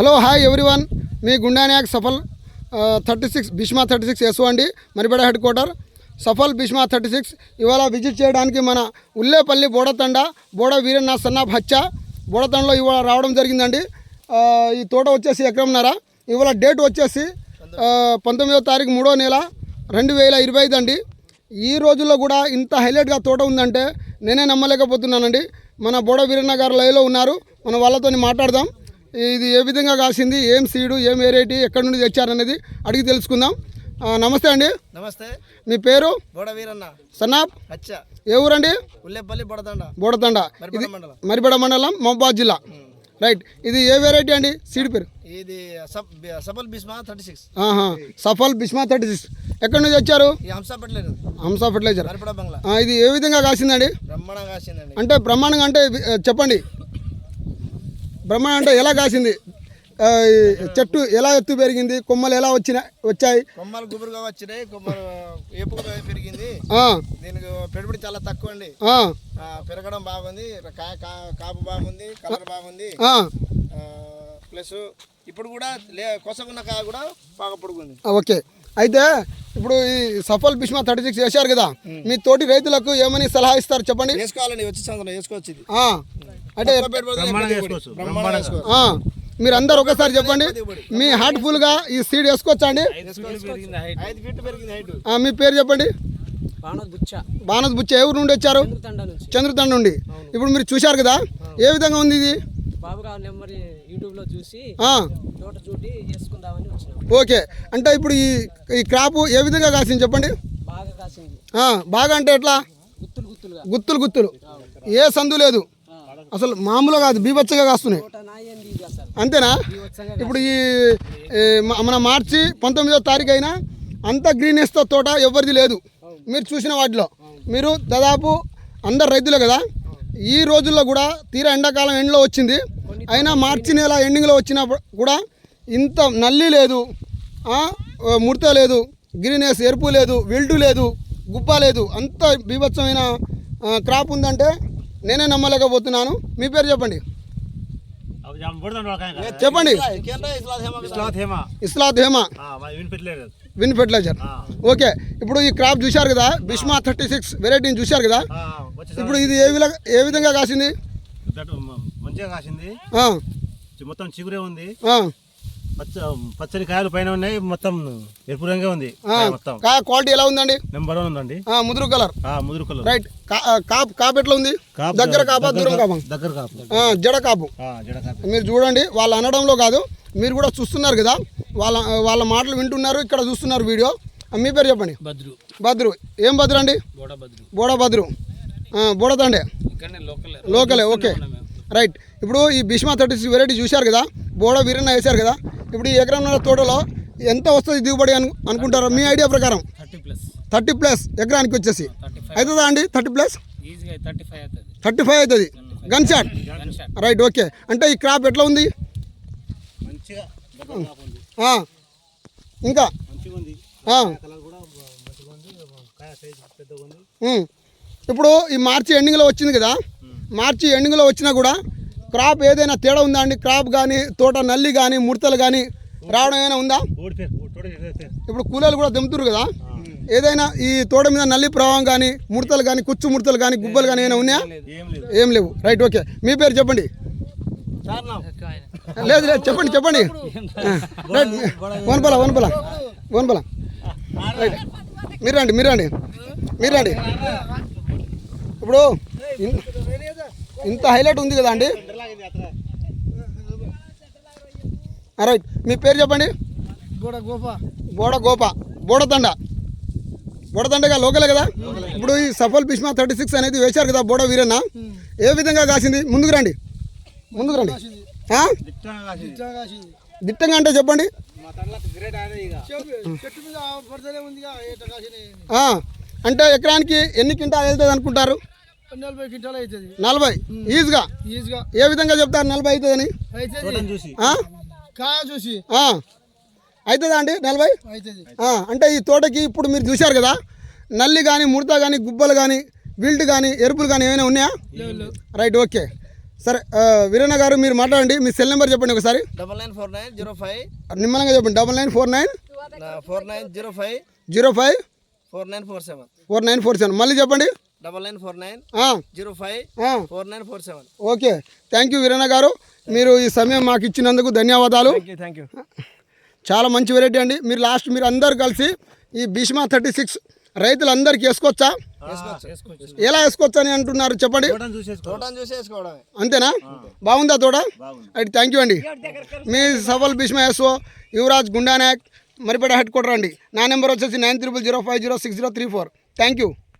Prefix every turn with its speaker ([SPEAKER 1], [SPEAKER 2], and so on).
[SPEAKER 1] Hello hi everyone. మీ Gundanayak Safal thirty six Bhishma thirty six SO అండి Maribada head quarter. Safal Bhishma thirty six ఇవాళ visit చేయడానికి మన ఉల్లేపల్లి బోడతండ బోడ Veeranna son of హచ్చ బోడతండలో ఇవాళ రావడం జరిగిందండి. ఈ తోట వచ్చేసి ఎకరంన్నర ఇవాళ డేట్ వచ్చేసి పంతొమ్మిదో తారీఖు మూడో నెల రెండు వేల ఇరవై ఐదు అండి. ఈ రోజుల్లో కూడా ఇంత హైలైట్గా తోట ఉందంటే నేనే నమ్మలేకపోతున్నానండి. మన బోడ వీరన్న గారు లైవ్లో ఉన్నారు. మన వాళ్ళతో మాట్లాడదాం. ఇది ఏ విధంగా కాసింది ఏం సీడు ఏం వెరైటీ ఎక్కడి నుండి తెచ్చారనేది అడిగి తెలుసుకుందాం. నమస్తే అండి.
[SPEAKER 2] నమస్తే.
[SPEAKER 1] మీ పేరు?
[SPEAKER 2] బోడ వీరన్న.
[SPEAKER 1] సన్నాబ్.
[SPEAKER 2] అచ్చ
[SPEAKER 1] ఏ ఊరండి?
[SPEAKER 2] ఉల్లేపల్లి బొడదండ.
[SPEAKER 1] మరిబడ మండలం. మహబాద్ జిల్లా. రైట్. ఇది ఏ వెరైటీ అండి? సీడ్ పేరు?
[SPEAKER 2] ఇది Sabal Bisma thirty six.
[SPEAKER 1] Safal Bisma thirty six. ఎక్కడి నుంచి వచ్చారు?
[SPEAKER 2] ఈ హంస
[SPEAKER 1] ఫర్టిలైజర్. ఇది ఏ విధంగా కాసిందండి?
[SPEAKER 2] బ్రహ్మాండంగా కాసిందండి.
[SPEAKER 1] అంటే బ్రహ్మాండంగా అంటే చెప్పండి. బ్రహ్మాండం ఎలా కాసింది? చెట్టు ఎలా ఎత్తు పెరిగింది? కొమ్మలు ఎలా వచ్చినాయి వచ్చాయి?
[SPEAKER 2] కొమ్మలు గుబురుగా వచ్చినాయి. కొమ్మలు ఏపుగా పెరిగింది. దీనికి పెట్టుబడి చాలా తక్కువ అండి. పెరగడం బాగుంది. కాపు బాగుంది కలర్ బాగుంది. ప్లస్ ఇప్పుడు కూడా లే కొసకున్న కాయ కూడా బాగా పొడుగుంది.
[SPEAKER 1] ఓకే. అయితే ఇప్పుడు ఈ సఫల్ బిస్మా థర్టీ సిక్స్ వేశారు కదా. మీ తోటి రైతులకు ఏమని సలహా ఇస్తారు చెప్పండి?
[SPEAKER 2] వేసుకోవాలండి వచ్చే సంవత్సరం వేసుకోవచ్చు
[SPEAKER 1] అంటే మీరు అందరు ఒకసారి చెప్పండి. మీ హార్ట్ఫుల్గా ఈ సీడ్ వేసుకోవచ్చా అండి?
[SPEAKER 2] ఐదు ఫీట్ పెరిగింది హైట్.
[SPEAKER 1] ఆ, మీ పేరు చెప్పండి. బానస్ బుచ్చ. ఎవరు నుండి వచ్చారు? చంద్రతండ నుండి. ఇప్పుడు మీరు చూశారు కదా ఏ విధంగా ఉంది ఇది?
[SPEAKER 3] బాబు గారి నెంబర్ యూట్యూబ్లో చూసి
[SPEAKER 1] ఆ,
[SPEAKER 3] తోట చూటి చేసుకుందామని వచ్చినాం.
[SPEAKER 1] ఓకే. అంటే ఇప్పుడు ఈ ఈ క్రాప్ ఏ విధంగా కాసింది చెప్పండి?
[SPEAKER 3] బాగా కాసింది.
[SPEAKER 1] ఆ, బాగా అంటే ఎట్లా?
[SPEAKER 3] గుత్తులు గుత్తులుగా.
[SPEAKER 1] గుత్తులు గుత్తులు. ఏ సందు లేదు. అసలు మామూలుగా కాదు బీభత్సగా కాస్తున్నాయి. అంతేనా? ఇప్పుడు ఈ మన మార్చి పంతొమ్మిదో తారీఖు అయినా అంత గ్రీనెస్తో తోట ఎవరిది లేదు. మీరు చూసిన వాటిలో. మీరు దాదాపు అందరు రైతులే కదా. ఈ రోజుల్లో కూడా తీరా ఎండాకాలం ఎండ్లో వచ్చింది. అయినా మార్చి నెల ఎండింగ్లో వచ్చినప్పుడు కూడా ఇంత నల్లి లేదు. ముడత లేదు. గ్రీనెస్ ఎరుపు లేదు. విల్టు లేదు. గుప్ప లేదు. అంత బీభత్సమైన క్రాప్ ఉందంటే నేనే నమ్మలేకపోతున్నాను. మీ పేరు చెప్పండి. చెప్పండి.
[SPEAKER 2] ఇస్లాత్ హేమా
[SPEAKER 1] విన్ ఫెర్టిలైజర్ ఓకే ఇప్పుడు ఈ క్రాప్ చూశారు కదా బిస్మా థర్టీ సిక్స్ వెరైటీని చూశారు కదా ఇప్పుడు ఇది ఏ విధంగా ఏ విధంగా కాసింది?
[SPEAKER 4] మంచిగా కాసింది. మొత్తం చిగురే ఉంది. పచ్చని కాయలు పైన ఉన్నాయి మొత్తం ఎరుపు రంగే ఉంది
[SPEAKER 1] ఆ.
[SPEAKER 4] కాయ మొత్తం.
[SPEAKER 1] కా క్వాలిటీ ఎలా ఉందండి?
[SPEAKER 4] నెంబర్ వన్ ఉందండి.
[SPEAKER 1] ఆ, ముదురు కలర్.
[SPEAKER 4] ఆ ముదురు కలర్.
[SPEAKER 1] రైట్ కాప్ కాప్ ఎట్లా ఉంది? దగ్గర కాపా దూరం కాపా?
[SPEAKER 4] దగ్గర కాపు.
[SPEAKER 1] ఆ, జడ కాపు.
[SPEAKER 4] ఆ, జడ కాపు.
[SPEAKER 1] మీరు చూడండి వాళ్ళు అనడంలో కాదు మీరు కూడా చూస్తున్నారు కదా వాళ్ళ వాళ్ళ మాటలు వింటున్నారు ఇక్కడ చూస్తున్నారు వీడియో. మీ పేరు చెప్పండి.
[SPEAKER 3] బద్రు
[SPEAKER 1] భద్రు. ఏం భద్రు అండి?
[SPEAKER 3] బోడ బద్రు
[SPEAKER 1] బోడ భద్రు.
[SPEAKER 3] ఇక్కడనే లోకల్.
[SPEAKER 1] లోకలే ఓకే. రైట్ ఇప్పుడు ఈ భీష్మా థర్టీ సిక్స్ వెరైటీ చూశారు కదా బోడ వీరన్న వేశారు కదా ఇప్పుడు ఈ ఎకరంన్నర తోటలో ఎంత వస్తుంది దిగుబడి అను అనుకుంటారు మీ ఐడియా ప్రకారం?
[SPEAKER 3] Thirty plus.
[SPEAKER 1] థర్టీ ప్లస్ ఎకరానికి వచ్చేసి. అవుతుందా అండి థర్టీ ప్లస్?
[SPEAKER 3] ఈజీగా థర్టీ ఫైవ్ అవుతుంది.
[SPEAKER 1] థర్టీ ఫైవ్ అవుతుంది. Gun shot
[SPEAKER 3] gun shot
[SPEAKER 1] right okay అంటే ఈ క్రాప్ ఎట్లా ఉంది? ఇంకా?
[SPEAKER 4] మంచిగా ఉంది.
[SPEAKER 1] ఆ,
[SPEAKER 4] కలర్ కూడా మంచిగా ఉంది. కాయ సైజ్ పెద్దగా ఉంది.
[SPEAKER 1] ఉమ్. ఇప్పుడు ఈ మార్చి ఎండింగ్లో వచ్చింది కదా? మార్చి ఎండింగ్లో వచ్చినా కూడా క్రాప్ ఏదైనా తేడా ఉందా అండి? క్రాప్ కానీ తోట నల్లి కానీ ముడతలు కానీ రావడం ఏమైనా ఉందా? ఇప్పుడు కూలీలు కూడా దింపుతురు కదా? ఏదైనా ఈ తోట మీద నల్లి ప్రభావం కానీ ముడతలు కానీ కుచ్చు ముడతలు కానీ గుబ్బలు కానీ ఏమైనా ఉన్నాయా?
[SPEAKER 4] ఏం
[SPEAKER 1] లేవు. Right okay. మీ పేరు చెప్పండి. లేదు లేదు. చెప్పండి చెప్పండి. రైట్. వనపల వనపల. వనపల. రైట్. మీరు రండి మీరు రండి. మీరు రండి. ఇప్పుడు ఇంత హైలైట్ ఉంది కదా అండి? రైట్ మీ పేరు చెప్పండి?
[SPEAKER 2] బోడ గోపా.
[SPEAKER 1] బోడ గోప. బోడతండ బోడతండగా లోకలే కదా? ఇప్పుడు ఈ సఫల్ బిస్మా థర్టీ సిక్స్ అనేది వేశారు కదా బోడ వీరన్న ఏ విధంగా కాసింది? ముందుకు రండి. ముందుకు రండి?
[SPEAKER 4] దిట్టంగా
[SPEAKER 1] అంటే చెప్పండి.
[SPEAKER 4] మా తల్ల గ్రేట్ అదే ఇక.
[SPEAKER 2] చెట్టు మీద పడితేనే ఉందిగా ఏట కాసినాయి
[SPEAKER 1] ఆ, అంటే ఎకరానికి ఎన్ని క్వింటాలు వెళ్తుంది అనుకుంటారు?
[SPEAKER 2] నలభై క్వింటాలు అవుతుంది.
[SPEAKER 1] నలభై? ఈజీగా?
[SPEAKER 2] ఈజీగా.
[SPEAKER 1] ఏ విధంగా చెప్తారు నలభై అవుతుందని?
[SPEAKER 4] చూసి.
[SPEAKER 1] ఆ?
[SPEAKER 2] కాయ చూసి.
[SPEAKER 1] ఆ. అవుతుందా అండి నలభై? అంటే ఈ తోటకి ఇప్పుడు మీరు చూశారు కదా నల్లి కానీ ముడత కానీ గుబ్బలు కానీ విల్ట్ కానీ ఎరుపులు కానీ ఏమైనా ఉన్నాయా? Right okay. సరే వీరన్న గారు మీరు మాట్లాడండి మీ సెల్ నెంబర్ చెప్పండి ఒకసారి.
[SPEAKER 2] Double nine four nine zero five.
[SPEAKER 1] నిమ్మలంగా చెప్పండి double nine four nine.
[SPEAKER 2] Four nine zero five.
[SPEAKER 1] Zero five.
[SPEAKER 2] Four nine four seven.
[SPEAKER 1] Four nine four seven. మళ్ళీ చెప్పండి.
[SPEAKER 2] Double nine four nine zero five
[SPEAKER 1] ఆ.
[SPEAKER 2] Four nine four seven.
[SPEAKER 1] Okay. Thank you Veeranna గారు. మీరు ఈ సమయం మాకు ఇచ్చినందుకు ధన్యవాదాలు.
[SPEAKER 2] థ్యాంక్ యూ
[SPEAKER 1] చాలా మంచి వెరైటీ అండి. మీరు లాస్ట్ మీరు అందరు కలిసి ఈ భీష్మా థర్టీ సిక్స్ రైతులందరికీ వేసుకోవచ్చా? ఎలా వేసుకోవచ్చు అని అంటున్నారు చెప్పండి. అంతేనా? బాగుందా తోట? అయితే థ్యాంక్ యూ అండి. మీ Safal Bhishma SO Yuvaraj Gundanayak Maripeda head quarter అండి. నా నెంబర్ వచ్చేసి nine triple zero five zero six zero three four. Thank you